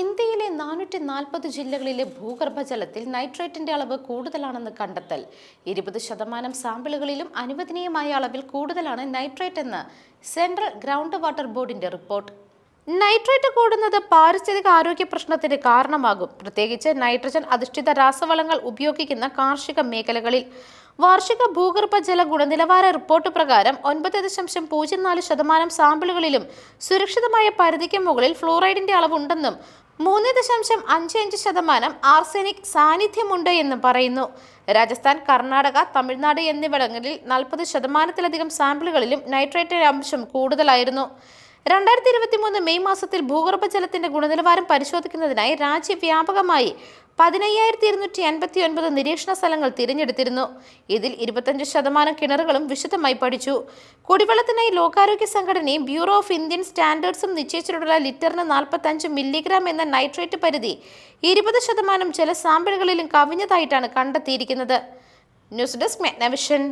ഇന്ത്യയിലെ നാനൂറ്റി നാൽപ്പത് ജില്ലകളിലെ ഭൂഗർഭജലത്തിൽ നൈട്രേറ്റിന്റെ അളവ് കൂടുതലാണെന്ന് കണ്ടെത്തൽ. ഇരുപത് ശതമാനം സാമ്പിളുകളിലും അനുവദനീയമായ അളവിൽ കൂടുതലാണ് നൈട്രേറ്റ് എന്ന് സെൻട്രൽ ഗ്രൗണ്ട് വാട്ടർ ബോർഡിന്റെ റിപ്പോർട്ട്. നൈട്രേറ്റ് കൂടുന്നത് പാരിസ്ഥിതിക ആരോഗ്യ പ്രശ്നത്തിന് കാരണമാകും. പ്രത്യേകിച്ച് നൈട്രജൻ അധിഷ്ഠിത രാസവളങ്ങൾ ഉപയോഗിക്കുന്ന കാർഷിക മേഖലകളിൽ. വാർഷിക ഭൂഗർഭജല ഗുണനിലവാര റിപ്പോർട്ട് പ്രകാരം ഒൻപത് ദശാംശം പൂജ്യം നാല് ശതമാനം സാമ്പിളുകളിലും സുരക്ഷിതമായ പരിധിക്ക് മുകളിൽ ഫ്ലോറൈഡിന്റെ അളവുണ്ടെന്നും മൂന്ന് ദശാംശം അഞ്ച് അഞ്ച് ശതമാനം ആർസെനിക് സാന്നിധ്യമുണ്ട് എന്ന് പറയുന്നു. രാജസ്ഥാൻ കർണാടക തമിഴ്നാട് എന്നിവിടങ്ങളിൽ നാൽപ്പത് ശതമാനത്തിലധികം സാമ്പിളുകളിലും നൈട്രേറ്റ് അംശം കൂടുതലായിരുന്നു. രണ്ടായിരത്തി ഇരുപത്തി മൂന്ന് മെയ് മാസത്തിൽ ഭൂഗർഭജലത്തിന്റെ ഗുണനിലവാരം പരിശോധിക്കുന്നതിനായി രാജ്യവ്യാപകമായി പതിനയ്യായിരത്തി ഇരുന്നൂറ്റി അൻപത്തി ഒൻപത് നിരീക്ഷണ സ്ഥലങ്ങൾ തിരഞ്ഞെടുത്തിരുന്നു. ഇതിൽ ഇരുപത്തഞ്ച് ശതമാനം കിണറുകളും വിശദമായി പഠിച്ചു. കുടിവെള്ളത്തിനായി ലോകാരോഗ്യ സംഘടനയും ബ്യൂറോ ഓഫ് ഇന്ത്യൻ സ്റ്റാൻഡേർഡ്സും നിശ്ചയിച്ചിട്ടുള്ള ലിറ്ററിന് നാൽപ്പത്തഞ്ച് മില്ലിഗ്രാം എന്ന നൈട്രേറ്റ് പരിധി ഇരുപത് ശതമാനം ചില സാമ്പിളുകളിലും കവിഞ്ഞതായിട്ടാണ് കണ്ടെത്തിയിരിക്കുന്നത്. News desk Magna Vision.